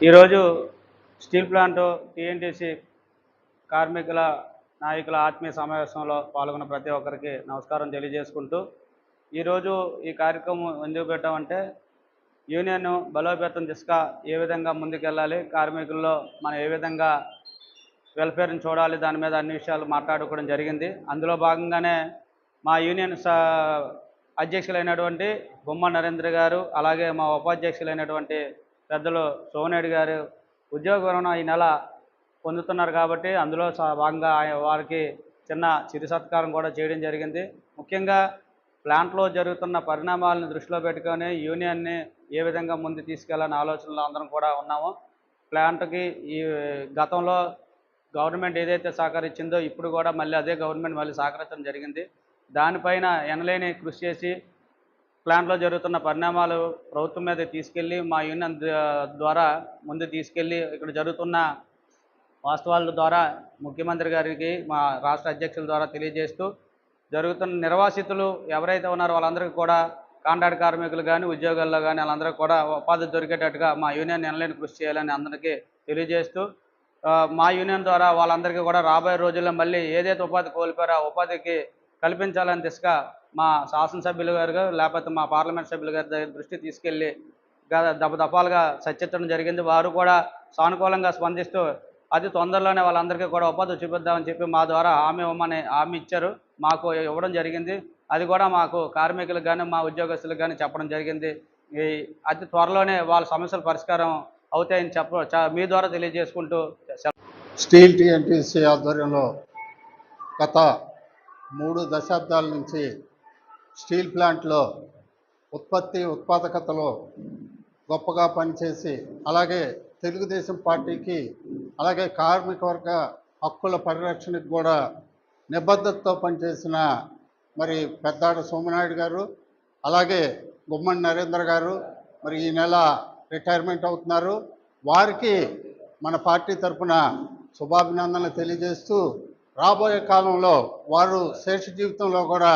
ఈరోజు steel plant TNTC కార్మికుల నాయకుల ఆత్మీయ సమావేశంలో పాల్గొన్న ప్రతి ఒక్కరికి నమస్కారం తెలియజేసుకుంటూ ఈరోజు ఈ కార్యక్రమం ఎందుకు పెట్టామంటే యూనియన్ బలోపేతం దిశగా ఏ విధంగా ముందుకెళ్ళాలి కార్మికుల్లో మనం ఏ విధంగా వెల్ఫేర్ని చూడాలి దాని మీద అన్ని విషయాలు మాట్లాడుకోవడం జరిగింది. అందులో భాగంగానే మా యూనియన్ అధ్యక్షులైనటువంటి బొమ్మ నరేంద్ర గారు అలాగే మా ఉపాధ్యక్షులైనటువంటి పెద్దలు సోమనేడు గారు ఉద్యోగ విరమణ ఈ నెల పొందుతున్నారు కాబట్టి అందులో భాగంగా ఆయన వారికి చిన్న చిరు సత్కారం కూడా చేయడం జరిగింది. ముఖ్యంగా ప్లాంట్లో జరుగుతున్న పరిణామాలను దృష్టిలో పెట్టుకొని యూనియన్ని ఏ విధంగా ముందు తీసుకెళ్ళాలనే ఆలోచనలో అందరం కూడా ఉన్నాము. ప్లాంట్కి ఈ గతంలో గవర్నమెంట్ ఏదైతే సహకరించిందో ఇప్పుడు కూడా మళ్ళీ అదే గవర్నమెంట్ మళ్ళీ సహకరించడం జరిగింది. దానిపైన ఎనలేని కృషి చేసి ప్లాంట్లో జరుగుతున్న పరిణామాలు ప్రభుత్వం మీద తీసుకెళ్ళి మా యూనియన్ ద్వారా ముందు తీసుకెళ్ళి ఇక్కడ జరుగుతున్న వాస్తవాల ద్వారా ముఖ్యమంత్రి గారికి మా రాష్ట్ర అధ్యక్షుల ద్వారా తెలియజేస్తూ జరుగుతున్న నిర్వాసితులు ఎవరైతే ఉన్నారో వాళ్ళందరికీ కూడా కాంట్రాక్ట్ కార్మికులు కానీ ఉద్యోగాల్లో కానీ వాళ్ళందరికీ కూడా ఉపాధి దొరికేటట్టుగా మా యూనియన్ ఎనలేని కృషి చేయాలని అందరికీ తెలియజేస్తూ మా యూనియన్ ద్వారా వాళ్ళందరికీ కూడా రాబోయే రోజుల్లో మళ్ళీ ఏదైతే ఉపాధి కోల్పోయారో ఆ ఉపాధికి కల్పించాలని దిశగా మా శాసనసభ్యులు గారు లేకపోతే మా పార్లమెంట్ సభ్యులు గారి దగ్గర దృష్టి తీసుకెళ్ళి గత దప దఫాలుగా జరిగింది. వారు కూడా సానుకూలంగా స్పందిస్తూ అతి తొందరలోనే వాళ్ళందరికీ కూడా ఉపాధి చూపిద్దామని చెప్పి మా ద్వారా హామీ ఇవ్వమని హామీ ఇచ్చారు. మాకు ఇవ్వడం జరిగింది. అది కూడా మాకు కార్మికులకు కానీ మా ఉద్యోగస్తులకు కానీ చెప్పడం జరిగింది. ఈ అతి త్వరలోనే వాళ్ళ సమస్యల పరిష్కారం అవుతాయని చెప్ప చ- మీ ద్వారా తెలియజేసుకుంటూ స్టీల్ టీఎన్టీసీ ఆధ్వర్యంలో గత మూడు దశాబ్దాల నుంచి స్టీల్ ప్లాంట్లో ఉత్పత్తి ఉత్పాదకతలో గొప్పగా పనిచేసి అలాగే తెలుగుదేశం పార్టీకి అలాగే కార్మిక వర్గ హక్కుల పరిరక్షణకు కూడా నిబద్ధతతో పనిచేసిన మరి పెద్దాడ సోమనాయుడు గారు అలాగే గుమ్మడి నరేంద్ర గారు మరి ఈ నెల రిటైర్మెంట్ అవుతున్నారు. వారికి మన పార్టీ తరఫున శుభాభినందనలు తెలియజేస్తూ రాబోయే కాలంలో వారు శేష జీవితంలో కూడా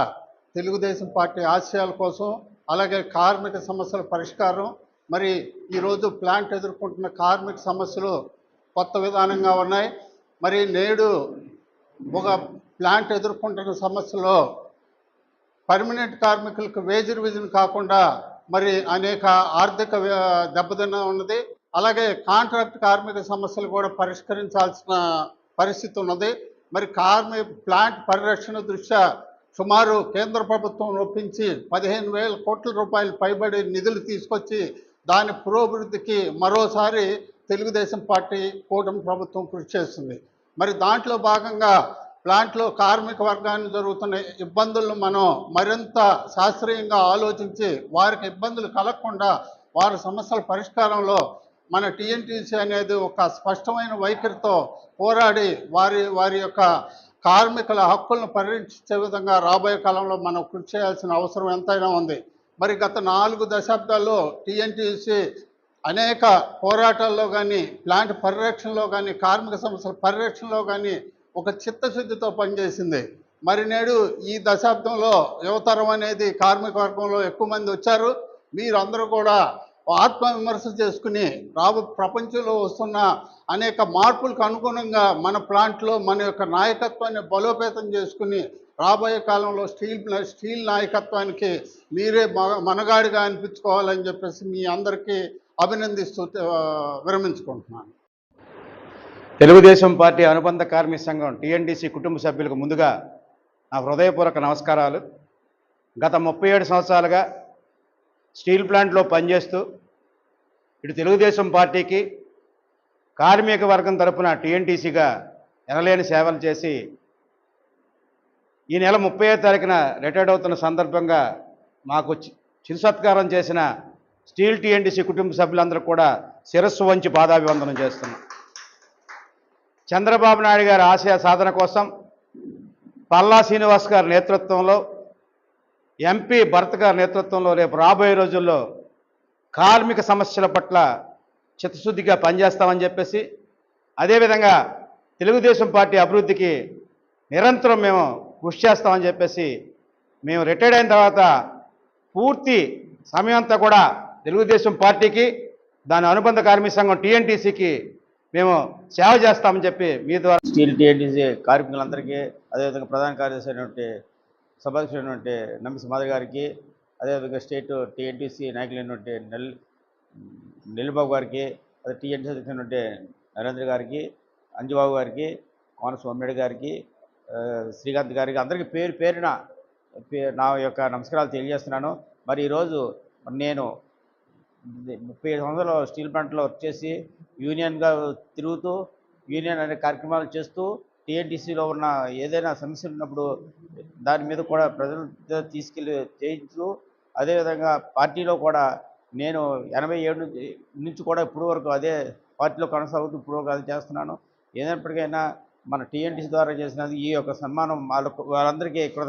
తెలుగుదేశం పార్టీ ఆశయాల కోసం అలాగే కార్మిక సమస్యల పరిష్కారం మరి ఈరోజు ప్లాంట్ ఎదుర్కొంటున్న కార్మిక సమస్యలు కొత్త విధానంగా ఉన్నాయి. మరి నేడు ఒక ప్లాంట్ ఎదుర్కొంటున్న సమస్యలో పర్మనెంట్ కార్మికులకు వేజ్ రివిజన్ కాకుండా మరి అనేక ఆర్థిక వ్య- దెబ్బతిన్న ఉన్నది. అలాగే కాంట్రాక్ట్ కార్మిక సమస్యలు కూడా పరిష్కరించాల్సిన పరిస్థితి ఉన్నది. మరి కార్మిక ప్లాంట్ పరిరక్షణ దృష్ట్యా సుమారు కేంద్ర ప్రభుత్వం ఒప్పించి పదిహేను వేల కోట్ల రూపాయలు పైబడి నిధులు తీసుకొచ్చి దాని పురోభివృద్ధికి మరోసారి తెలుగుదేశం పార్టీ కూటమి ప్రభుత్వం కృషి చేస్తుంది. మరి దాంట్లో భాగంగా ప్లాంట్లో కార్మిక వర్గాన్ని జరుగుతున్న ఇబ్బందులను మనం మరింత శాస్త్రీయంగా ఆలోచించి వారికి ఇబ్బందులు కలగకుండా వారి సమస్యల పరిష్కారంలో మన టీఎన్టీసీ అనేది ఒక స్పష్టమైన వైఖరితో పోరాడి వారి వారి యొక్క కార్మికుల హక్కులను పరిరక్షించే విధంగా రాబోయే కాలంలో మనం కృషి చేయాల్సిన అవసరం ఎంతైనా ఉంది. మరి గత నాలుగు దశాబ్దాల్లో టీఎన్టీసీ అనేక పోరాటాల్లో కానీ ప్లాంట్ పరిరక్షణలో కానీ కార్మిక సమస్యల పరిరక్షణలో కానీ ఒక చిత్తశుద్ధితో పనిచేసింది. మరి నేడు ఈ దశాబ్దంలో యువతరం అనేది కార్మిక వర్గంలో ఎక్కువ మంది వచ్చారు. మీరందరూ కూడా ఆత్మవిమర్శ చేసుకుని రాబో ప్రపంచంలో వస్తున్న అనేక మార్పులకు అనుగుణంగా మన ప్లాంట్లో మన యొక్క నాయకత్వాన్ని బలోపేతం చేసుకుని రాబోయే కాలంలో స్టీల్ స్టీల్ నాయకత్వానికి మీరే మనగాడిగా అనిపించుకోవాలని చెప్పేసి మీ అందరికీ అభినందిస్తూ విరమించుకుంటున్నాను. తెలుగుదేశం పార్టీ అనుబంధ కార్మిక సంఘం టీఎన్డీసీ కుటుంబ సభ్యులకు ముందుగా నా హృదయపూర్వక నమస్కారాలు. గత ముప్పై ఏడు సంవత్సరాలుగా స్టీల్ ప్లాంట్లో పనిచేస్తూ ఇటు తెలుగుదేశం పార్టీకి కార్మిక వర్గం తరపున టీఎన్టీసీగా ఎనలేని సేవలు చేసి ఈ నెల ముప్పై తారీఖున రిటైర్డ్ అవుతున్న సందర్భంగా మాకు చి- చిరు సత్కారం చేసిన స్టీల్ టీఎన్టీసీ కుటుంబ సభ్యులందరూ కూడా శిరస్సు వంచి పాదాభివందనం చేస్తున్నాం. చంద్రబాబు నాయుడు గారి ఆశయ సాధన కోసం పల్లా శ్రీనివాస్ గారి నేతృత్వంలో ఎంపీ భరత్ గారి నేతృత్వంలో రేపు రాబోయే రోజుల్లో కార్మిక సమస్యల పట్ల చిత్తశుద్ధిగా పనిచేస్తామని చెప్పేసి అదేవిధంగా తెలుగుదేశం పార్టీ అభివృద్ధికి నిరంతరం మేము కృషి చేస్తామని చెప్పేసి మేము రిటైర్డ్ అయిన తర్వాత పూర్తి సమయం అంతా కూడా తెలుగుదేశం పార్టీకి దాని అనుబంధ కార్మిక సంఘం టీఎన్టీసీకి మేము సేవ చేస్తామని చెప్పి మీ ద్వారా స్టీల్ టీఎన్టీసీ కార్మికులందరికీ అదేవిధంగా ప్రధాన కార్యదర్శి అయినటువంటి సభాధ్యక్షుడైనటువంటి నమ్మి మాధవ్ గారికి అదేవిధంగా స్టేట్ టీఎన్టీసీ నాయకులైనటువంటి నెల్ నెల్లిబాబు గారికి అదే టీఎన్టీసీ అధ్యక్షుడైనటువంటి నరేంద్ర గారికి అంజుబాబు గారికి కోన సోమిరెడ్డి గారికి శ్రీకాంత్ గారికి అందరికీ పేరు పేరున నా యొక్క నమస్కారాలు తెలియజేస్తున్నాను. మరి ఈరోజు నేను ముప్పై ఐదు సంవత్సరాలు స్టీల్ ప్లాంట్లో వర్క్ చేసి యూనియన్గా తిరుగుతూ యూనియన్ అనే కార్యక్రమాలు చేస్తూ టీఎన్టీసీలో ఉన్న ఏదైనా సమస్యలు ఉన్నప్పుడు దాని మీద కూడా ప్రజల తీసుకెళ్ళి చేయించు అదేవిధంగా పార్టీలో కూడా నేను ఎనభై ఏడు నుంచి కూడా ఇప్పుడు వరకు అదే పార్టీలో కొనసాగుతూ ఇప్పుడు వరకు అది చేస్తున్నాను. ఏదైనప్పటికైనా మన టీఎన్టీసీ ద్వారా చేసినది ఈ యొక్క సన్మానం వాళ్ళకు వాళ్ళందరికీ కృత